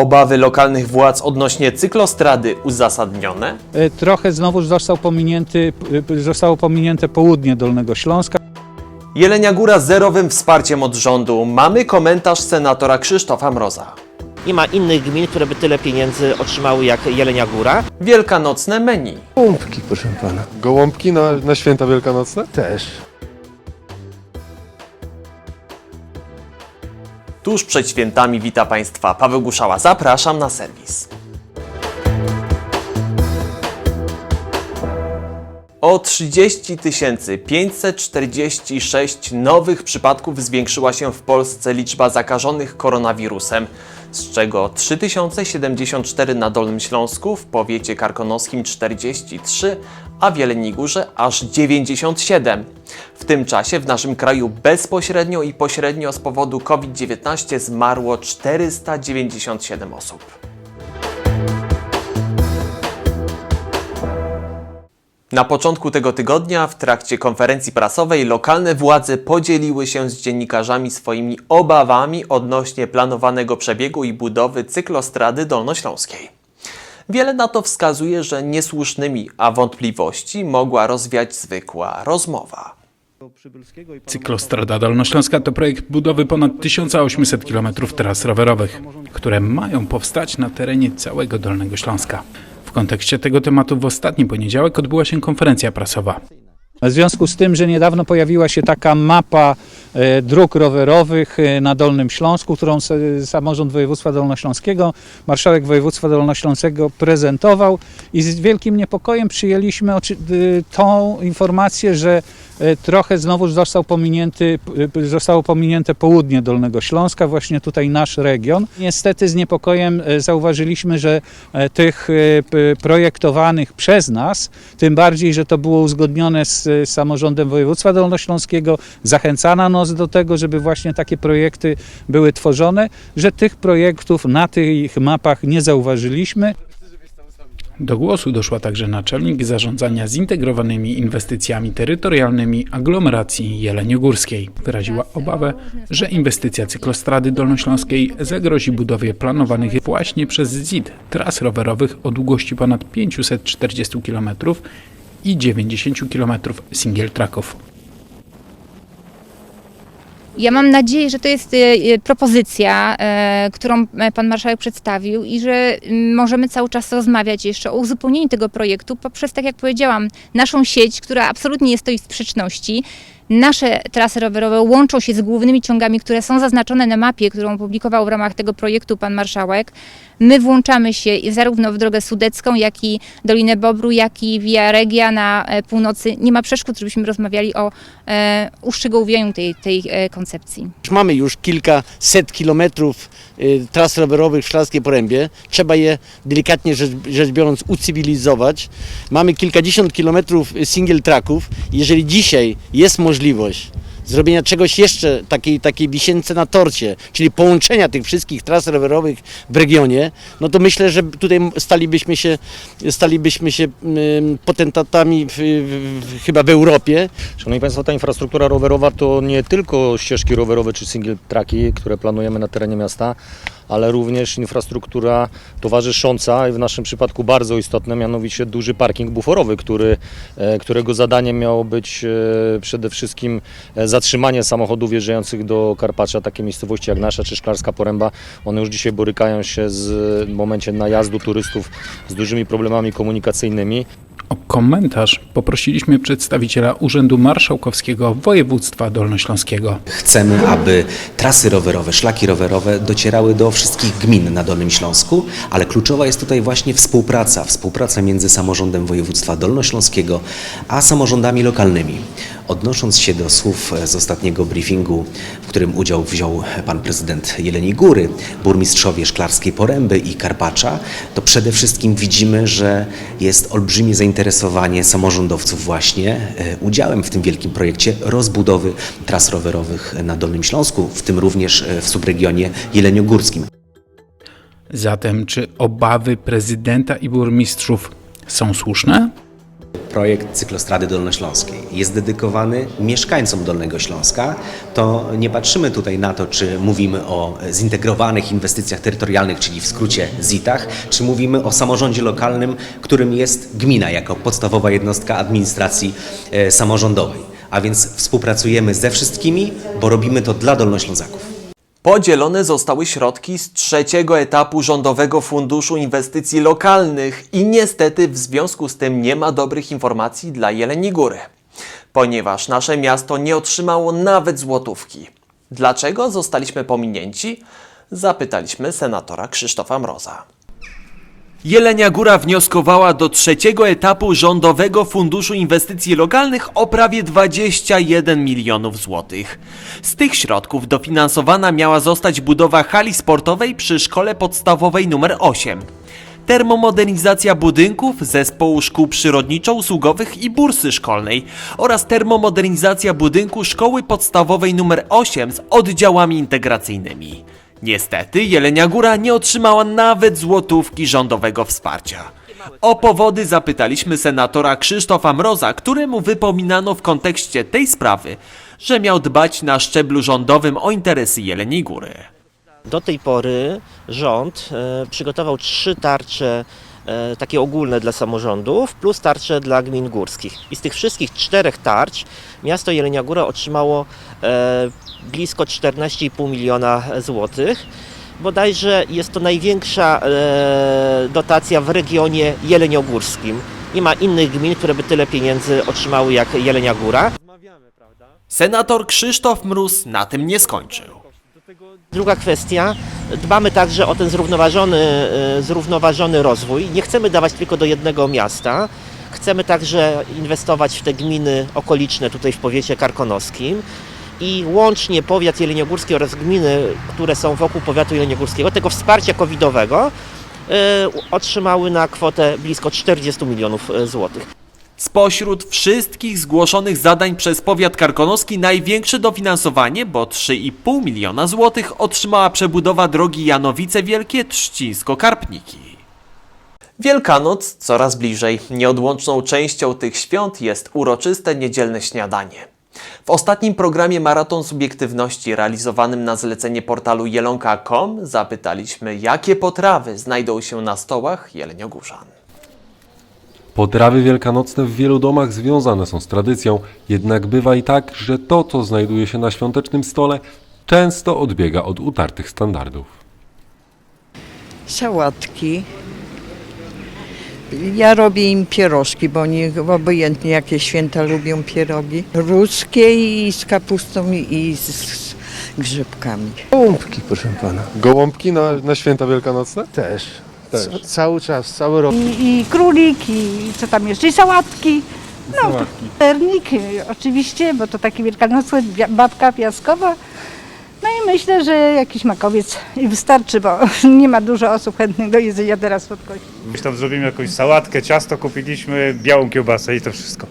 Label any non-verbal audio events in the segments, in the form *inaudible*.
Obawy lokalnych władz odnośnie cyklostrady uzasadnione? E, Trochę znowuż został pominięty, e, zostało pominięte południe Dolnego Śląska. Jelenia Góra z zerowym wsparciem od rządu. Mamy komentarz senatora Krzysztofa Mroza. Nie ma innych gmin, które by tyle pieniędzy otrzymały jak Jelenia Góra. Wielkanocne menu. Pompki, proszę pana. Gołąbki na, na święta wielkanocne? Też. Tuż przed świętami wita Państwa Paweł Guszała. Zapraszam na serwis. O 30 546 nowych przypadków zwiększyła się w Polsce liczba zakażonych koronawirusem, z czego 3074 na Dolnym Śląsku, w powiecie karkonoskim 43, a w Jeleniej Górze aż 97. W tym czasie w naszym kraju bezpośrednio i pośrednio z powodu COVID-19 zmarło 497 osób. Na początku tego tygodnia, w trakcie konferencji prasowej, lokalne władze podzieliły się z dziennikarzami swoimi obawami odnośnie planowanego przebiegu i budowy cyklostrady dolnośląskiej. Wiele na to wskazuje, że niesłusznymi, a wątpliwości mogła rozwiać zwykła rozmowa. Cyklostrada Dolnośląska to projekt budowy ponad 1800 km tras rowerowych, które mają powstać na terenie całego Dolnego Śląska. W kontekście tego tematu w ostatni poniedziałek odbyła się konferencja prasowa. W związku z tym, że niedawno pojawiła się taka mapa e, dróg rowerowych e, na Dolnym Śląsku, którą samorząd województwa dolnośląskiego, marszałek województwa dolnośląskiego prezentował i z wielkim niepokojem przyjęliśmy y, tą informację, że trochę znowuż został pominięty, p- zostało pominięte południe Dolnego Śląska, właśnie tutaj nasz region. Niestety z niepokojem e, zauważyliśmy, że e, tych e, projektowanych przez nas, tym bardziej, że to było uzgodnione z e, samorządem województwa dolnośląskiego, zachęcano nas do tego, żeby właśnie takie projekty były tworzone, że tych projektów na tych mapach nie zauważyliśmy. Do głosu doszła także naczelnik zarządzania zintegrowanymi inwestycjami terytorialnymi aglomeracji jeleniogórskiej. Wyraziła obawę, że inwestycja cyklostrady dolnośląskiej zagrozi budowie planowanych właśnie przez ZID tras rowerowych o długości ponad 540 km i 90 km single tracków. Ja mam nadzieję, że to jest e, e, propozycja, e, którą pan marszałek przedstawił i że możemy cały czas rozmawiać jeszcze o uzupełnieniu tego projektu poprzez, tak jak powiedziałam, naszą sieć, która absolutnie nie stoi w sprzeczności. Nasze trasy rowerowe łączą się z głównymi ciągami, które są zaznaczone na mapie, którą opublikował w ramach tego projektu pan marszałek. My włączamy się zarówno w drogę sudecką, jak i Dolinę Bobru, jak i Via Regia na e, północy. Nie ma przeszkód, żebyśmy rozmawiali o e, uszczegółowieniu tej, tej e, koncepcji. Mamy już kilkaset kilometrów tras rowerowych w Szklarskiej Porębie. Trzeba je delikatnie rzecz, rzecz biorąc ucywilizować. Mamy kilkadziesiąt kilometrów single tracków. Jeżeli dzisiaj jest możliwość zrobienia czegoś jeszcze, takiej, takiej wisience na torcie, czyli połączenia tych wszystkich tras rowerowych w regionie, no to myślę, że tutaj stalibyśmy się, stalibyśmy się potentatami w, w, chyba w Europie. Szanowni Państwo, ta infrastruktura rowerowa to nie tylko ścieżki rowerowe czy single tracki, które planujemy na terenie miasta, ale również infrastruktura towarzysząca i w naszym przypadku bardzo istotna, mianowicie duży parking buforowy, który, e, którego zadaniem miało być e, przede wszystkim e, zatrzymanie samochodów wjeżdżających do Karpacza, takie miejscowości jak nasza czy Szklarska Poręba. One już dzisiaj borykają się z, w momencie najazdu turystów z dużymi problemami komunikacyjnymi. O komentarz poprosiliśmy przedstawiciela Urzędu Marszałkowskiego Województwa Dolnośląskiego. Chcemy, aby trasy rowerowe, szlaki rowerowe docierały do wszystkich gmin na Dolnym Śląsku, ale kluczowa jest tutaj właśnie współpraca, współpraca między samorządem województwa dolnośląskiego a samorządami lokalnymi. Odnosząc się do słów z ostatniego briefingu, w którym udział wziął pan prezydent Jeleni Góry, burmistrzowie Szklarskiej Poręby i Karpacza, to przede wszystkim widzimy, że jest olbrzymie zainteresowanie samorządowców właśnie e, udziałem w tym wielkim projekcie rozbudowy tras rowerowych na Dolnym Śląsku, w tym również e, w subregionie jeleniogórskim. Zatem, czy obawy prezydenta i burmistrzów są słuszne? Projekt cyklostrady dolnośląskiej jest dedykowany mieszkańcom Dolnego Śląska. To nie patrzymy tutaj na to, czy mówimy o zintegrowanych inwestycjach terytorialnych, czyli w skrócie ZIT-ach, czy mówimy o samorządzie lokalnym, którym jest gmina jako podstawowa jednostka administracji e, samorządowej. A więc współpracujemy ze wszystkimi, bo robimy to dla Dolnoślązaków. Podzielone zostały środki z trzeciego etapu Rządowego Funduszu Inwestycji Lokalnych i niestety w związku z tym nie ma dobrych informacji dla Jeleni Góry, ponieważ nasze miasto nie otrzymało nawet złotówki. Dlaczego zostaliśmy pominięci? Zapytaliśmy senatora Krzysztofa Mroza. Jelenia Góra wnioskowała do trzeciego etapu Rządowego Funduszu Inwestycji Lokalnych o prawie 21 milionów złotych. Z tych środków dofinansowana miała zostać budowa hali sportowej przy szkole podstawowej nr 8. Termomodernizacja budynków, zespołu szkół przyrodniczo-usługowych i bursy szkolnej oraz termomodernizacja budynku szkoły podstawowej nr 8 z oddziałami integracyjnymi. Niestety Jelenia Góra nie otrzymała nawet złotówki rządowego wsparcia. O powody zapytaliśmy senatora Krzysztofa Mroza, któremu wypominano w kontekście tej sprawy, że miał dbać na szczeblu rządowym o interesy Jeleniej Góry. Do tej pory rząd e, przygotował trzy tarcze takie ogólne dla samorządów, plus tarcze dla gmin górskich. I z tych wszystkich czterech tarcz miasto Jelenia Góra otrzymało e, blisko 14,5 miliona złotych. Bodajże jest to największa e, dotacja w regionie jeleniogórskim. Nie ma innych gmin, które by tyle pieniędzy otrzymały jak Jelenia Góra. Senator Krzysztof Mróz na tym nie skończył. Druga kwestia, dbamy także o ten zrównoważony, e, zrównoważony rozwój. Nie chcemy dawać tylko do jednego miasta. Chcemy także inwestować w te gminy okoliczne tutaj w powiecie karkonoskim. I łącznie powiat jeleniogórski oraz gminy, które są wokół powiatu jeleniogórskiego, tego wsparcia covidowego e, otrzymały na kwotę blisko 40 milionów e, złotych. Spośród wszystkich zgłoszonych zadań przez powiat karkonoski największe dofinansowanie, bo 3,5 miliona złotych, otrzymała przebudowa drogi Janowice Wielkie Trzcińsko-Karpniki. Wielkanoc coraz bliżej. Nieodłączną częścią tych świąt jest uroczyste niedzielne śniadanie. W ostatnim programie Maraton Subiektywności realizowanym na zlecenie portalu jelonka.com zapytaliśmy, jakie potrawy znajdą się na stołach jeleniogórzan. Potrawy wielkanocne w wielu domach związane są z tradycją, jednak bywa i tak, że to, co znajduje się na świątecznym stole, często odbiega od utartych standardów. Sałatki. Ja robię im pierożki, bo oni obojętnie jakie święta lubią pierogi. Ruskie i z kapustą i z, z grzybkami. Gołąbki, proszę pana. Gołąbki na, na święta wielkanocne? Też. Też. Ca- Cały czas, cały rok. I, i królik, i co tam jeszcze, i sałatki. No, sernik y, oczywiście, bo to taki wielkanocny, bia- babka piaskowa. No i myślę, że jakiś makowiec i wystarczy, bo *laughs* nie ma dużo osób chętnych do jedzenia teraz słodkości. Gdzieś tam zrobimy jakąś sałatkę, ciasto kupiliśmy, białą kiełbasę i to wszystko.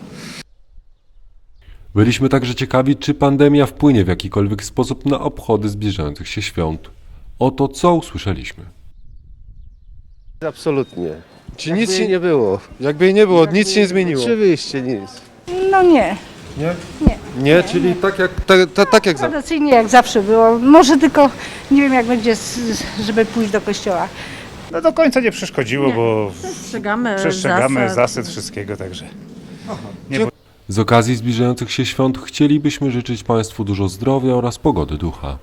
Byliśmy także ciekawi, czy pandemia wpłynie w jakikolwiek sposób na obchody zbliżających się świąt. Oto co usłyszeliśmy. Absolutnie. Czy Nic się nie, było. jakby jej nie było, nic się nie zmieniło. Oczywiście nic. No nie, Nie? Nie. Nie, czyli tak jak, tak, tak, tak jak zawsze. tradycyjnie jak zawsze było. Może tylko nie wiem jak będzie, z- żeby pójść do kościoła. No do końca nie przeszkodziło, bo Przestrzegamy, przestrzegamy zasad wszystkiego, także. Z okazji zbliżających się świąt chcielibyśmy życzyć Państwu dużo zdrowia oraz pogody ducha.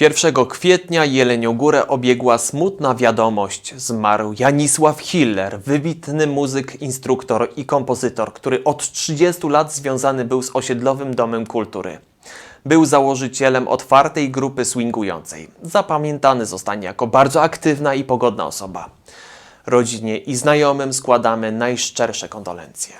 1 kwietnia Jeleniogórę obiegła smutna wiadomość. Zmarł Janisław Hiller, wybitny muzyk, instruktor i kompozytor, który od 30 lat związany był z osiedlowym domem kultury. Był założycielem otwartej grupy swingującej. Zapamiętany zostanie jako bardzo aktywna i pogodna osoba. Rodzinie i znajomym składamy najszczersze kondolencje.